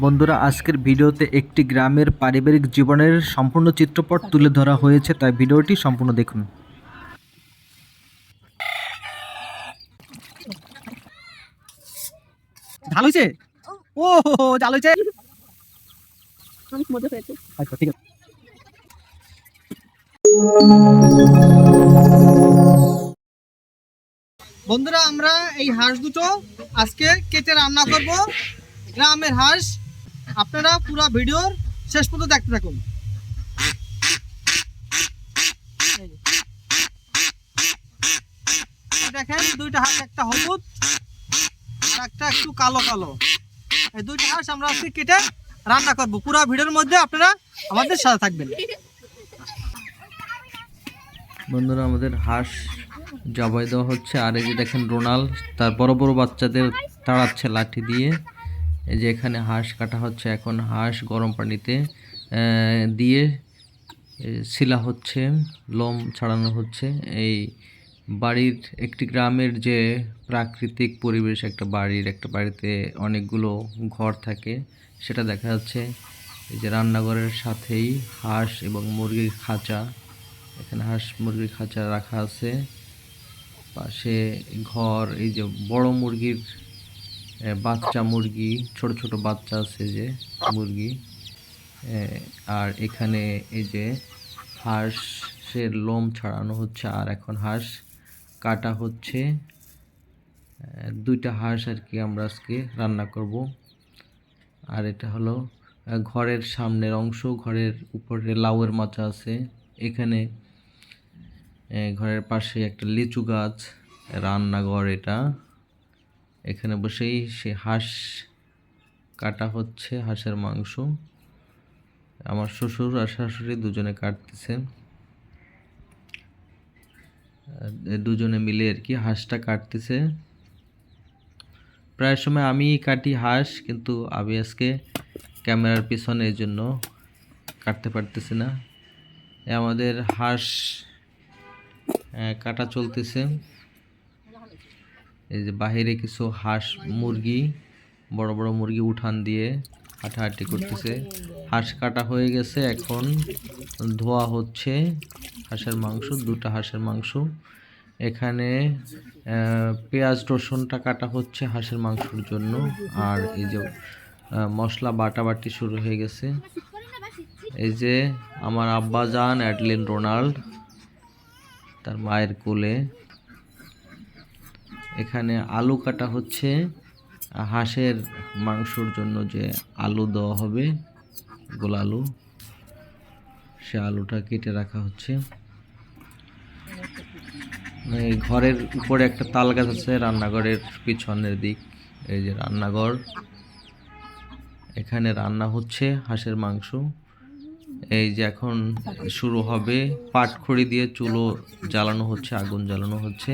বন্ধুরা, আজকের ভিডিওতে একটি গ্রামের পারিবারিক জীবনের সম্পূর্ণ চিত্রপট তুলে ধরা হয়েছে, তাই ভিডিওটি সম্পূর্ণ দেখুন। ও আচ্ছা বন্ধুরা, আমরা এই হাঁস দুটো আজকে কেটে রান্না করব। গ্রামের হাঁস আপনারা পুরো ভিডিওর শেষ পর্যন্ত দেখতে থাকুন। দেখেন, দুইটা হাঁস, একটা হলুদ একটা একটু কালো কালো। এই দুইটা হাঁস আমরা আজকে কেটে রান্না করব। পুরো ভিডিওর মধ্যে আপনারা আমাদের সাথে থাকবেন। বন্ধুরা, আমাদের হাঁস জবাই দেওয়া হচ্ছে। আর এই যে দেখেন রোনাল, তার বড় বড় বাচ্চাদের তাড়াচ্ছে লাঠি দিয়ে। এই যে এখানে হাঁস কাটা হচ্ছে, এখন হাঁস গরম পানিতে দিয়ে শিলা হচ্ছে, লোম ছাড়ানো হচ্ছে। এই বাড়ির একটি গ্রামের যে প্রাকৃতিক পরিবেশ, একটা বাড়ির একটা বাড়িতে অনেকগুলো ঘর থাকে, সেটা দেখা যাচ্ছে। এই যে রান্নাঘরের সাথেই হাঁস এবং মুরগির খাঁচা, এখানে হাঁস মুরগির খাঁচা রাখা আছে। পাশে ঘর, এই যে বড় মুরগির বাচ্চা মুরগি, ছোট ছোট বাচ্চা আছে যে, মুরগি। আর এখানে এই যে হাঁসের লোম ছাড়ানো হচ্ছে, আর এখন হাঁস কাটা হচ্ছে। দুইটা হাঁস আর কি আমরা আজকে রান্না করব। আর এটা হলো ঘরের সামনের অংশ, ঘরের উপরে লাউয়ের মাচা আছে। এখানে ঘরের পাশে একটা লিচু গাছ, রান্নাঘর এটা। এখানে বসেই সে হাঁস কাটা হচ্ছে, হাঁসের মাংস। আমার শ্বশুর আর শাশুড়ি দুজনে কাটতেছে। দুজনে মিলে আর কি হাঁসটা কাটতেছে। প্রায় সময় আমি কাটি হাঁস, কিন্তু আমি আজকে ক্যামেরার পিছনে এই জন্য কাটতে পারতেছি না। আমাদের হাঁস কাটা চলতেছে। এই যে বাহিরে কিছু হাঁস মুরগি, বড় বড় মুরগি উঠান দিয়ে হাঁটাহাঁটি করতেছে। হাঁস কাটা হয়ে গেছে এখন। ধোয়া হচ্ছে হাঁসের মাংস, দুটো হাঁসের মাংস। এখানে পেঁয়াজ রসুনটা কাটা হচ্ছে হাঁসের মাংসর জন্য। আর এই যে মশলা বাটাবাটি শুরু হয়ে গেছে। এই যে আমার আব্বা জান অ্যাডলিন রোনাল্ড, তার মায়ের কোলে এখানে আলু কাটা হচ্ছে। হাঁসের মাংসর জন্য যে আলু দেওয়া হবে, গোল আলু, সে আলুটা কেটে রাখা হচ্ছে। ঘরের উপরে একটা তাল গাছ আছে, রান্নাঘরের পিছনের দিক, এই যে রান্নাঘর। এখানে রান্না হচ্ছে হাঁসের মাংস। এই যে এখন শুরু হবে পাটখড়ি দিয়ে চুলো জ্বালানো হচ্ছে, আগুন জ্বালানো হচ্ছে।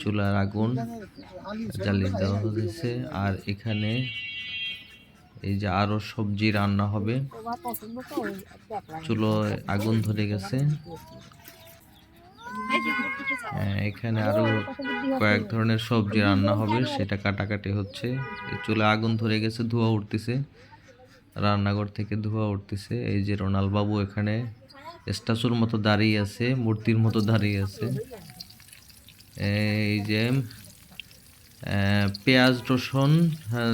চুলার আগুন জ্বালিয়ে দেওয়া হয়েছে। আর এখানে এই যে আরও সবজি রান্না হবে। চুলো আগুন ধরে গেছে। হ্যাঁ, এখানে আরও কয়েক ধরনের সবজি রান্না হবে সেটা কাটাকাটি হচ্ছে। চুলে আগুন ধরে গেছে ধোঁয়া উঠতেছে। রান্নাঘর থেকে ধোঁয়া উঠতেছে। এই যে রোনাল বাবু এখানে স্ট্যাচুর মতো দাঁড়িয়ে আছে মূর্তির মতো দাঁড়িয়ে আছে। এই যে পেঁয়াজ, রসুন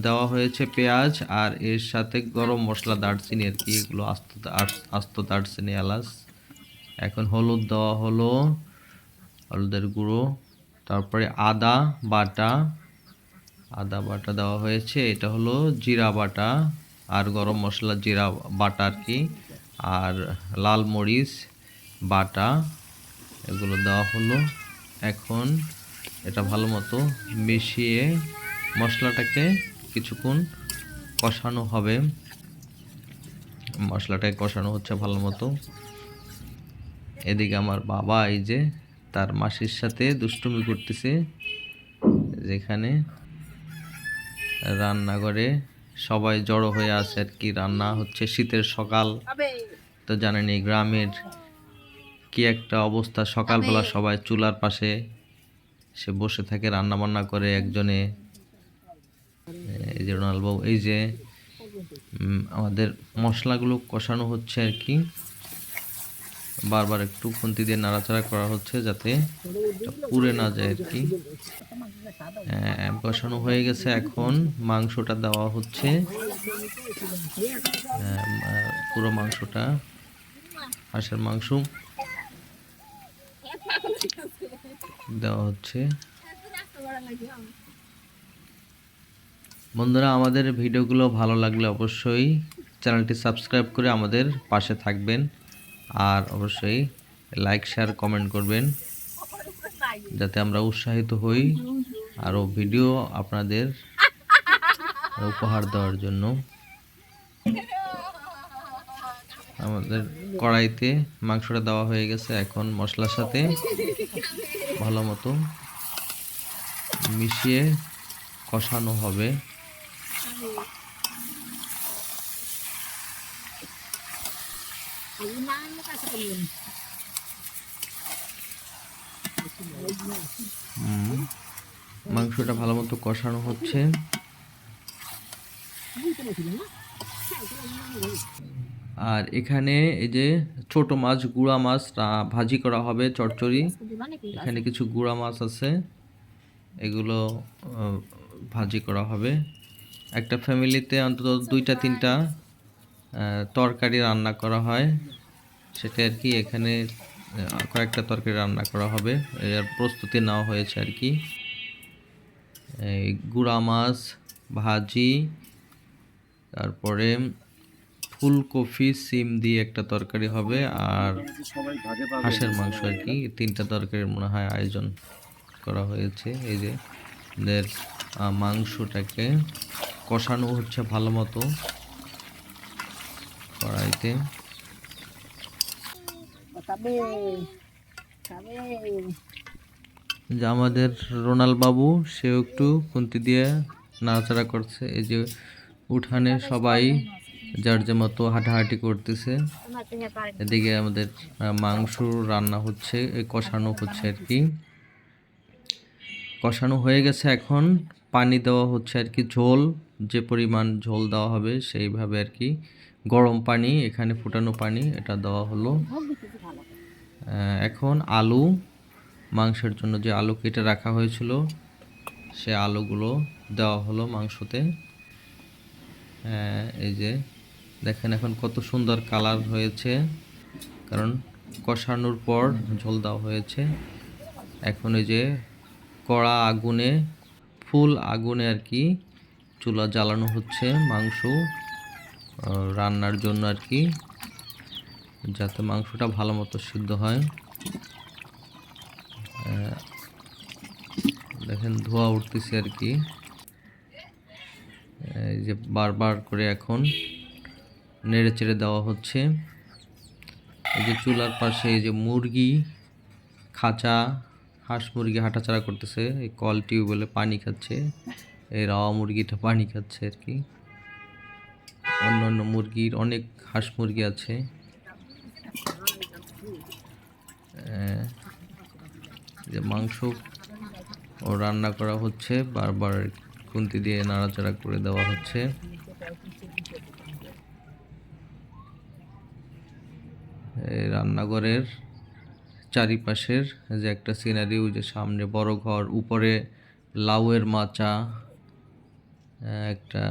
দেওয়া হয়েছে পেঁয়াজ আর এর সাথে গরম মশলা, দারচিনি আর কি, এগুলো আস্ত আস- আস্ত দারচিনি, এলাচ, এখন হলুদ দেওয়া হলো, হলুদের গুঁড়ো, তারপরে আদা বাটা আদা বাটা দেওয়া হয়েছে, এটা হলো জিরা বাটা আর গরম মশলা, জিরা বাটা আর কি, আর লাল মরিচ বাটা, এগুলো দেওয়া হলো। এখন এটা ভালো মতো মিশিয়ে মশলাটাকে কিছুক্ষণ কষানো হবে। মশলাটাকে কষানো হচ্ছে ভালো মতো। এদিকে আমার বাবা এই যে তার মাসির সাথে দুষ্টুমি করতেছে যেখানে রান্নাঘরে সবাই জড়ো হয়ে আছে আর কি। রান্না হচ্ছে শীতের সকাল। তো জানেন এই গ্রামের কি একটা অবস্থা? সকালবেলা সবাই চুলার পাশে সে বসে থাকে রান্না বান্না করে একজনে। এই যে রোনাল বাবু এই যে আমাদের মশলাগুলো কষানো হচ্ছে আর কি। বারবার একটু খুন্তি দিয়ে নাড়াচাড়া করা হচ্ছে যাতে পুড়ে না যায় আর কি। আহ, কষানো হয়ে গেছে এখন। মাংসটা দেওয়া হচ্ছে। আহ, পুরো মাংসটা হাঁসের মাংস। দেওয়া হচ্ছে। বন্ধুরা, আমাদের ভিডিওগুলো ভালো লাগলে অবশ্যই চ্যানেলটি সাবস্ক্রাইব করে আমাদের পাশে থাকবেন আর অবশ্যই লাইক, শেয়ার, কমেন্ট করবেন যাতে আমরা উৎসাহিত হই আরও ভিডিও আপনাদের উপহার দেওয়ার জন্য। আমাদের কড়াইতে মাংসটা দেওয়া হয়ে গেছে এখন মশলার সাথে। ভালো মতো মিশিয়ে কষানো হবে। মাংসটা ভালো মতো কষানো হচ্ছে। আর এখানে এই যে ছোট মাছ, গুড়া মাছ ভাজি করা হবে চচ্চড়ি এখানে কিছু গুড়া মাছ আছে। এগুলো ভাজি করা হবে। একটা ফ্যামিলিতে অন্তত দুইটা তিনটা তরকারি রান্না করা হয়। সেটা আর কি এখানে কয়েকটা তরকারি রান্না করা হবে। এর প্রস্তুতি নেওয়া হয়েছে আর কি। এই গুড়া মাছ ভাজি তারপরে ফুলকপি সিম দিয়ে একটা তরকারি হবে আর হাঁসের মাংস আর কি। তিনটা তরকারির মনে হয় আয়োজন করা হয়েছে। এই যে মাংসটাকে কষানো হচ্ছে ভালো মতো কড়াইতে। যে আমাদের রোনাল বাবু সেও একটু খুন্তি দিয়ে নাড়াচাড়া করছে। এই যে উঠানে সবাই যার যে মতো হাঁটাহাঁটি করতেছে। এদিকে আমাদের মাংস রান্না হচ্ছে কষানো হচ্ছে আর কি। কষানো হয়ে গেছে এখন, পানি দেওয়া হচ্ছে আর কি, ঝোল, যে পরিমাণ ঝোল দেওয়া হবে সেইভাবে আর কি। গরম পানি, এখানে ফুটানো পানি, এটা দেওয়া হলো। এখন আলু, মাংসের জন্য যে আলু কেটে রাখা হয়েছিল, সে আলুগুলো দেওয়া হলো মাংসতে। এই যে দেখেন এখন কত সুন্দর কালার হয়েছে। কারণ কষানোর পর ঝোল দেওয়া হয়েছে। এখন এই যে কড়া আগুনে, ফুল আগুনে আর কি চুলা জ্বালানো হচ্ছে মাংস রান্নার জন্য আর কি, যাতে মাংসটা ভালো মতো সিদ্ধ হয়। দেখেন ধোয়া উঠতেছে আর কি। এই যে বারবার করে এখন নেড়ে চেড়ে দেওয়া হচ্ছে। এই যে চুলার পাশে এই যে মুরগি খাঁচা, হাঁস মুরগি হাঁটাচাড়া করতেছে, এই কল টিউবওয়েলে পানি খাচ্ছে, এই রাওয়া মুরগিটা পানি খাচ্ছে আর কি। অন্য অন্য মুরগির অনেক হাঁস মুরগি আছে। যে মাংস ও রান্না করা হচ্ছে, বারবার খুন্তি দিয়ে নাড়াচাড়া করে দেওয়া হচ্ছে এই রান্নাঘরের চারিপাশের যে একটা সিনারি ওই যে সামনে বড় ঘর, উপরে লাউয়ের মাচা একটা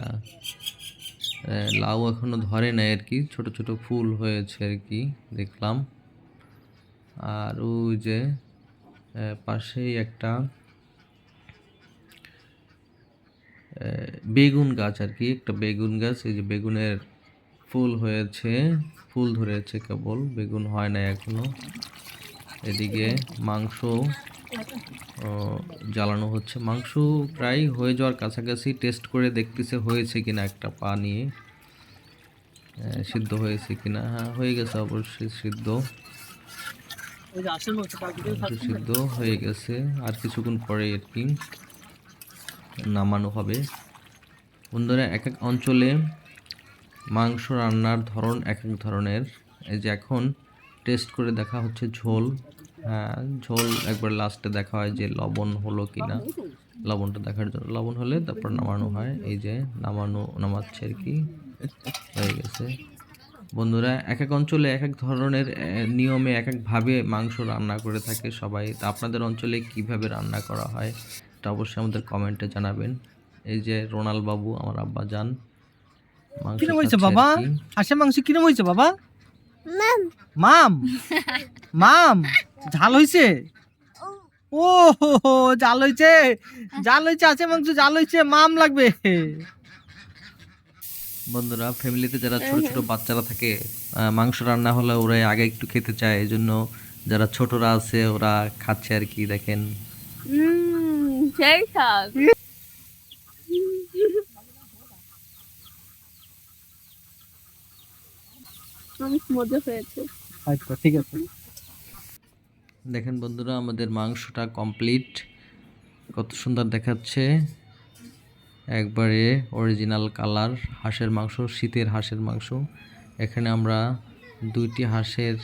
লাউ এখনও ধরে নাই আর কি, ছোট ছোট ফুল হয়েছে আর কি, দেখলাম। আর ওই যে পাশেই একটা বেগুন গাছ আর কি, একটা বেগুন গাছ, এই যে বেগুনের ফুল হয়েছে, ফুল ধরেছে কেবল, বেগুন হয় না এখনও। এদিকে মাংস জ্বালানো হচ্ছে। মাংস প্রায় হয়ে যাওয়ার কাছাকাছি টেস্ট করে দেখতেছে হয়েছে কিনা একটা পা নিয়ে। সিদ্ধ হয়েছে কিনা? হ্যাঁ হয়ে গেছে অবশ্যই সিদ্ধ। সিদ্ধ হয়ে গেছে। আর কিছুক্ষণ পরে কি নামানো হবে। বন্ধুরা, এক এক অঞ্চলে মাংস রান্নার ধরন এক এক ধরনের। এই যে এখন টেস্ট করে দেখা হচ্ছে ঝোল। হ্যাঁ ঝোল একবার লাস্টে দেখা হয় যে লবণ হলো কি না লবণটা দেখার জন্য, লবণ হলে তারপর নামানো হয়। এই যে নামানো, নামাচ্ছে আর কি। হয়ে গেছে। বন্ধুরা, এক এক অঞ্চলে এক এক ধরনের নিয়মে এক একভাবে মাংস রান্না করে থাকে সবাই। তা আপনাদের অঞ্চলে কীভাবে রান্না করা হয় তা অবশ্যই আমাদের কমেন্টে জানাবেন। এই যে রোনাল বাবু আমার আব্বা যান কিরম হয়েছে বাবা? হাঁসের মাংস কিরম হয়েছে বাবা? মাম। মাম? ঝাল হয়েছে? ও। জাল হয়েছে। জাল হয়েছে আছে মাংস জাল হয়েছে মাম লাগবে। বন্ধুরা ফ্যামিলিতে যারা ছোট ছোট বাচ্চারা থাকে আহ, মাংস রান্না হলে ওরা আগে একটু খেতে চায় এই জন্য যারা ছোটরা আছে ওরা খাচ্ছে আর কি দেখেন। হুম সেই আচ্ছা ঠিক আছে। দেখেন বন্ধুরা, আমাদের মাংসটা কমপ্লিট কত সুন্দর দেখাচ্ছে। একবারে অরিজিনাল কালার হাঁসের মাংস, শীতের হাঁসের মাংস। এখানে আমরা দুইটি হাঁসের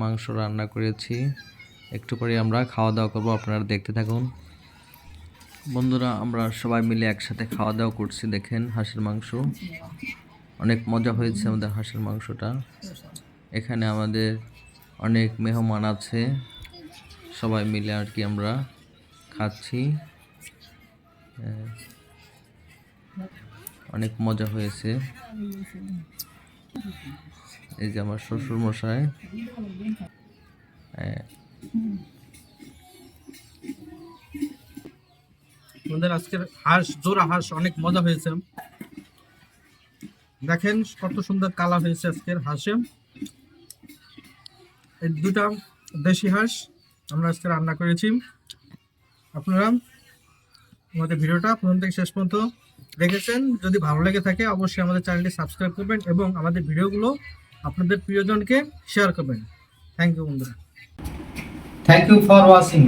মাংস রান্না করেছি। একটু পরে আমরা খাওয়া দাওয়া করব, আপনারা দেখতে থাকুন। বন্ধুরা, আমরা সবাই মিলে একসাথে খাওয়া দাওয়া করছি, দেখেন হাঁসের মাংস। অনেক মজা হয়েছে আমাদের হাঁসের মাংসটা। এখানে আমাদের অনেক মেহমান আছে। সবাই মিলে আর কি আমরা খাচ্ছি। অনেক মজা হয়েছে। এই যে আমার শ্বশুর মশাই আমাদের আজকের হাঁস, জোড়া হাঁস অনেক মজা হয়েছে। দেখেন কত সুন্দর কালার হয়েছে আজকের হাঁসে। এই দুটা দেশি হাঁস আমরা আজকে রান্না করেছি। আপনারা আমাদের ভিডিওটা প্রথম থেকে শেষ পর্যন্ত দেখেছেন। যদি ভালো লেগে থাকে, অবশ্যই আমাদের চ্যানেলটি সাবস্ক্রাইব করবেন এবং আমাদের ভিডিওগুলো আপনাদের প্রিয়জনকে শেয়ার করবেন। থ্যাংক ইউ বন্ধুরা। Thank you for watching